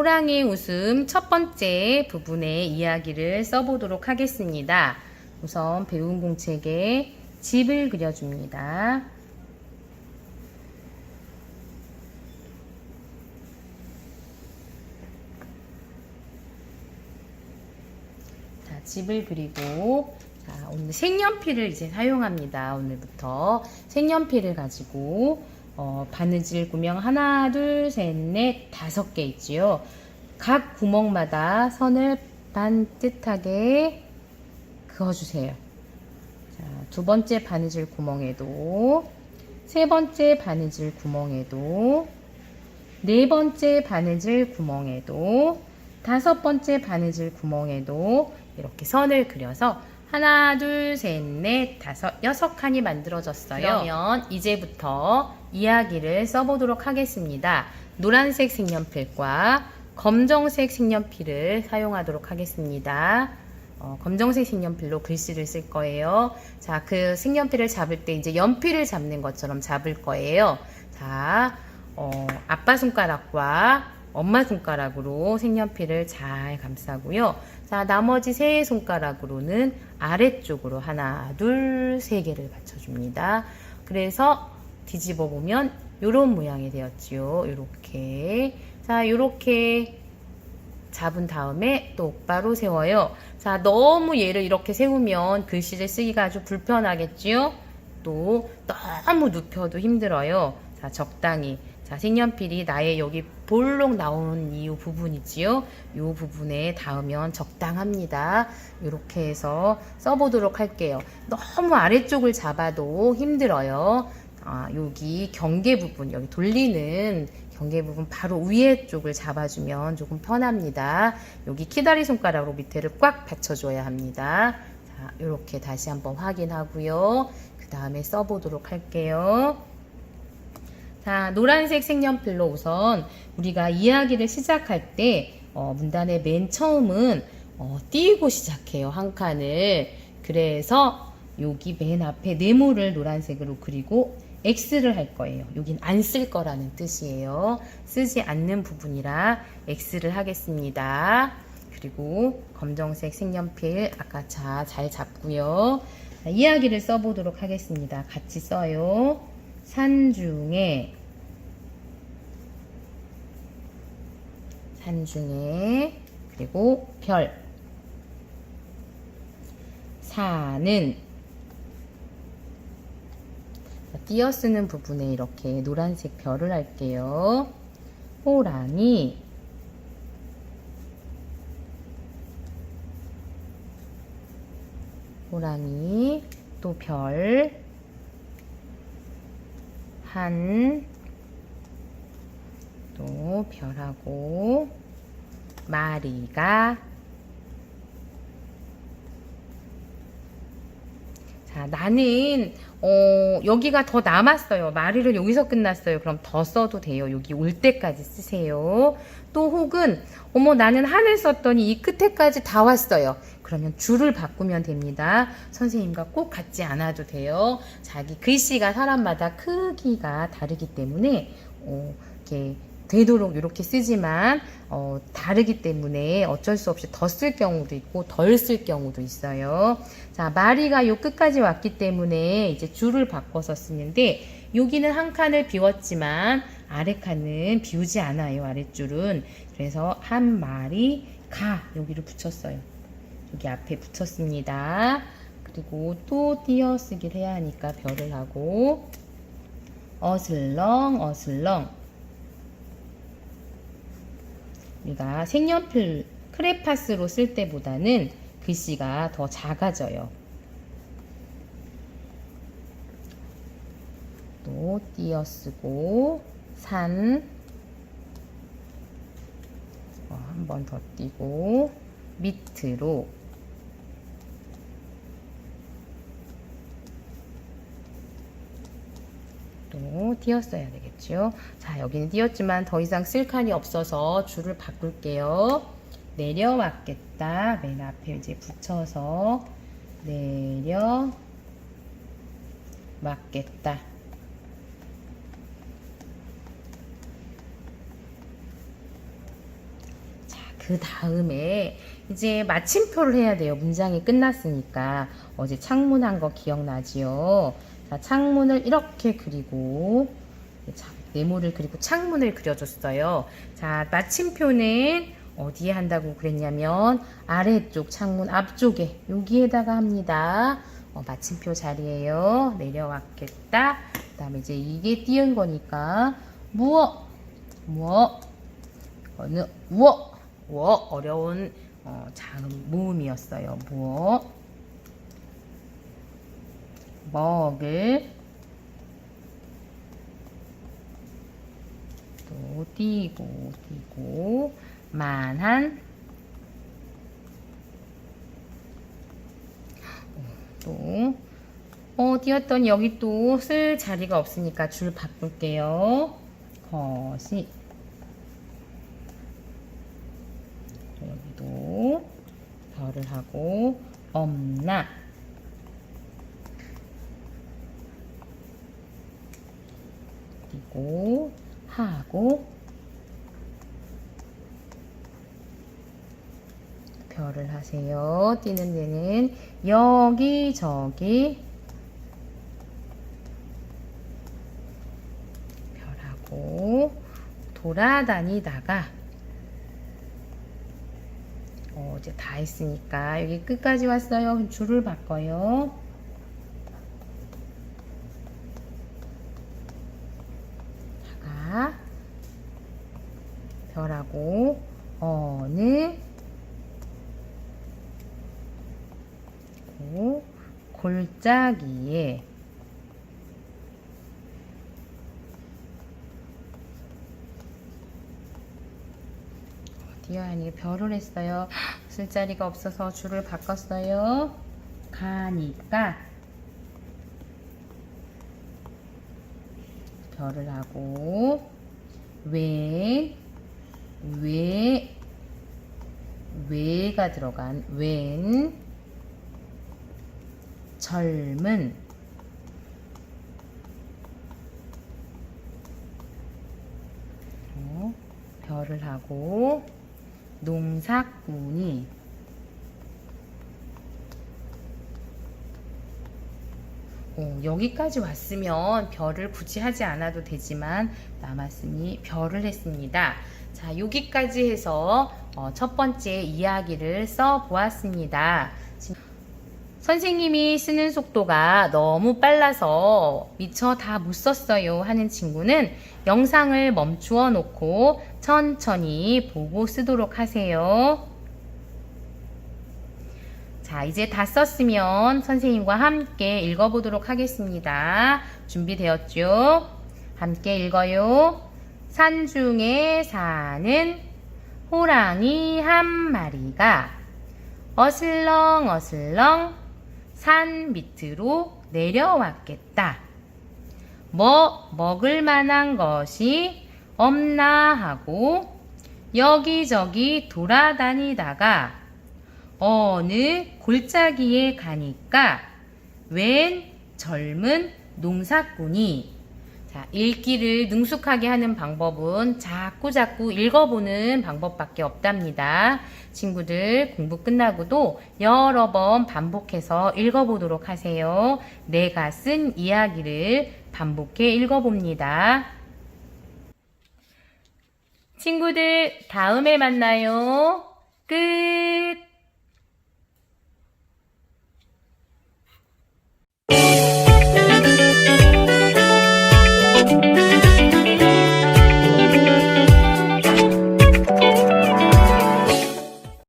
호랑이 웃음 첫 번째 부분의 이야기를 써보도록 하겠습니다. 우선 배운 공책에 집을 그려줍니다. 자, 집을 그리고 자, 오늘 색연필을 이제 사용합니다. 오늘부터 색연필을 가지고 어, 바느질 구명 하나, 둘, 셋, 넷, 다섯 개 있지요. 각 구멍마다 선을 반듯하게 그어주세요. 자, 두 번째 바느질 구멍에도, 세 번째 바느질 구멍에도, 네 번째 바느질 구멍에도, 다섯 번째 바느질 구멍에도 이렇게 선을 그려서 하나, 둘, 셋, 넷, 다섯, 여섯 칸이 만들어졌어요. 그러면 이제부터 이야기를 써보도록 하겠습니다. 노란색 색연필과 검정색 색연필을 사용하도록 하겠습니다. 어, 검정색 색연필로 글씨를 쓸 거예요. 자, 그 색연필을 잡을 때 이제 연필을 잡는 것처럼 잡을 거예요. 자, 어, 아빠 손가락과 엄마 손가락으로 색연필을 잘 감싸고요. 자, 나머지 세 손가락으로는 아래쪽으로 하나, 둘, 세 개를 받쳐줍니다. 그래서 뒤집어 보면 이런 모양이 되었지요. 이렇게. 자, 이렇게 잡은 다음에 똑바로 세워요. 자, 너무 얘를 이렇게 세우면 글씨를 쓰기가 아주 불편하겠지요? 또 너무 눕혀도 힘들어요. 자, 적당히. 자, 색연필이 나의 여기 볼록 나오는 이 부분이지요. 이 부분에 닿으면 적당합니다. 이렇게 해서 써보도록 할게요. 너무 아래쪽을 잡아도 힘들어요. 아, 여기 경계 부분, 여기 돌리는 경계 부분 바로 위에 쪽을 잡아주면 조금 편합니다. 여기 키다리 손가락으로 밑에를 꽉 받쳐줘야 합니다. 자, 이렇게 다시 한번 확인하고요. 그 다음에 써보도록 할게요. 자, 노란색 색연필로 우선 우리가 이야기를 시작할 때 어, 문단의 맨 처음은 어, 띄고 시작해요. 한 칸을. 그래서 여기 맨 앞에 네모를 노란색으로 그리고 X를 할 거예요. 여긴 안 쓸 거라는 뜻이에요. 쓰지 않는 부분이라 X를 하겠습니다. 그리고 검정색 색연필 아까 자, 잘 잡고요. 자, 이야기를 써보도록 하겠습니다. 같이 써요. 산중에 산중에 그리고 별. 사는. 띄어쓰는 부분에 이렇게 노란색 별을 할게요. 호랑이. 호랑이. 또 별 한, 또 별하고, 마리가, 자, 나는, 어, 여기가 더 남았어요. 마리를 여기서 끝났어요. 그럼 더 써도 돼요. 여기 올 때까지 쓰세요. 또 혹은, 어머, 나는 한을 썼더니 이 끝에까지 다 왔어요. 그러면 줄을 바꾸면 됩니다. 선생님과 꼭 같지 않아도 돼요. 자기 글씨가 사람마다 크기가 다르기 때문에, 어, 이렇게 되도록 이렇게 쓰지만 어, 다르기 때문에 어쩔 수 없이 더 쓸 경우도 있고 덜 쓸 경우도 있어요. 자, 마리가 요 끝까지 왔기 때문에 이제 줄을 바꿔서 쓰는데 여기는 한 칸을 비웠지만 아래 칸은 비우지 않아요. 아랫줄은. 그래서 한 마리 가 여기를 붙였어요. 여기 앞에 붙였습니다. 그리고 또 띄어쓰기를 해야 하니까 별을 하고 어슬렁 어슬렁 우리가 색연필 크레파스로 쓸 때보다는 글씨가 더 작아져요. 또 띄어쓰고 산. 어, 한번 더 띄고 밑으로 또 띄었어야 되겠죠. 자, 여기는 띄었지만 더 이상 쓸 칸이 없어서 줄을 바꿀게요. 내려왔겠다. 맨 앞에 이제 붙여서 내려 왔겠다. 그 다음에 이제 마침표를 해야 돼요. 문장이 끝났으니까. 어제 창문 한 거 기억나지요? 자, 창문을 이렇게 그리고 자, 네모를 그리고 창문을 그려줬어요. 자, 마침표는 어디에 한다고 그랬냐면 아래쪽 창문 앞쪽에 여기에다가 합니다. 어, 마침표 자리에요. 내려왔겠다. 그 다음에 이제 이게 띄운 거니까 무어 무어 어느 우어 우어 어려운 어, 작은 모음이었어요. 무어 먹을 또 띄고 띄고. 만한 또. 어, 띄었더니 여기 또 쓸 자리가 없으니까 줄 바꿀게요. 거시. 여기도 별을 하고 없나 그리고 하고 별을 하세요. 뛰는 데는 여기 저기 별하고 돌아다니다가 어, 이제 다 했으니까 여기 끝까지 왔어요. 줄을 바꿔요. 다가 별하고. 어느. 고 골짜기에. 어디야? 아니 별을 했어요. 쓸 자리가 없어서 줄을 바꿨어요? 가니까. 별을 하고 왜, 왜, 왜가 들어간 웬 젊은 어, 별을 하고 농사꾼이 어, 여기까지 왔으면 별을 굳이 하지 않아도 되지만 남았으니 별을 했습니다. 자, 여기까지 해서 어, 첫 번째 이야기를 써 보았습니다. 선생님이 쓰는 속도가 너무 빨라서 미처 다 못 썼어요 하는 친구는 영상을 멈추어 놓고 천천히 보고 쓰도록 하세요. 자, 이제 다 썼으면 선생님과 함께 읽어보도록 하겠습니다. 준비되었죠? 함께 읽어요. 산중에 사는 호랑이 한 마리가 어슬렁 어슬렁 산 밑으로 내려왔겠다. 뭐 먹을 만한 것이 없나 하고 여기저기 돌아다니다가 어느 골짜기에 가니까 웬 젊은 농사꾼이 자, 읽기를 능숙하게 하는 방법은 자꾸자꾸 읽어보는 방법밖에 없답니다. 친구들 공부 끝나고도 여러 번 반복해서 읽어보도록 하세요. 내가 쓴 이야기를 반복해 읽어봅니다. 친구들, 다음에 만나요. 끝!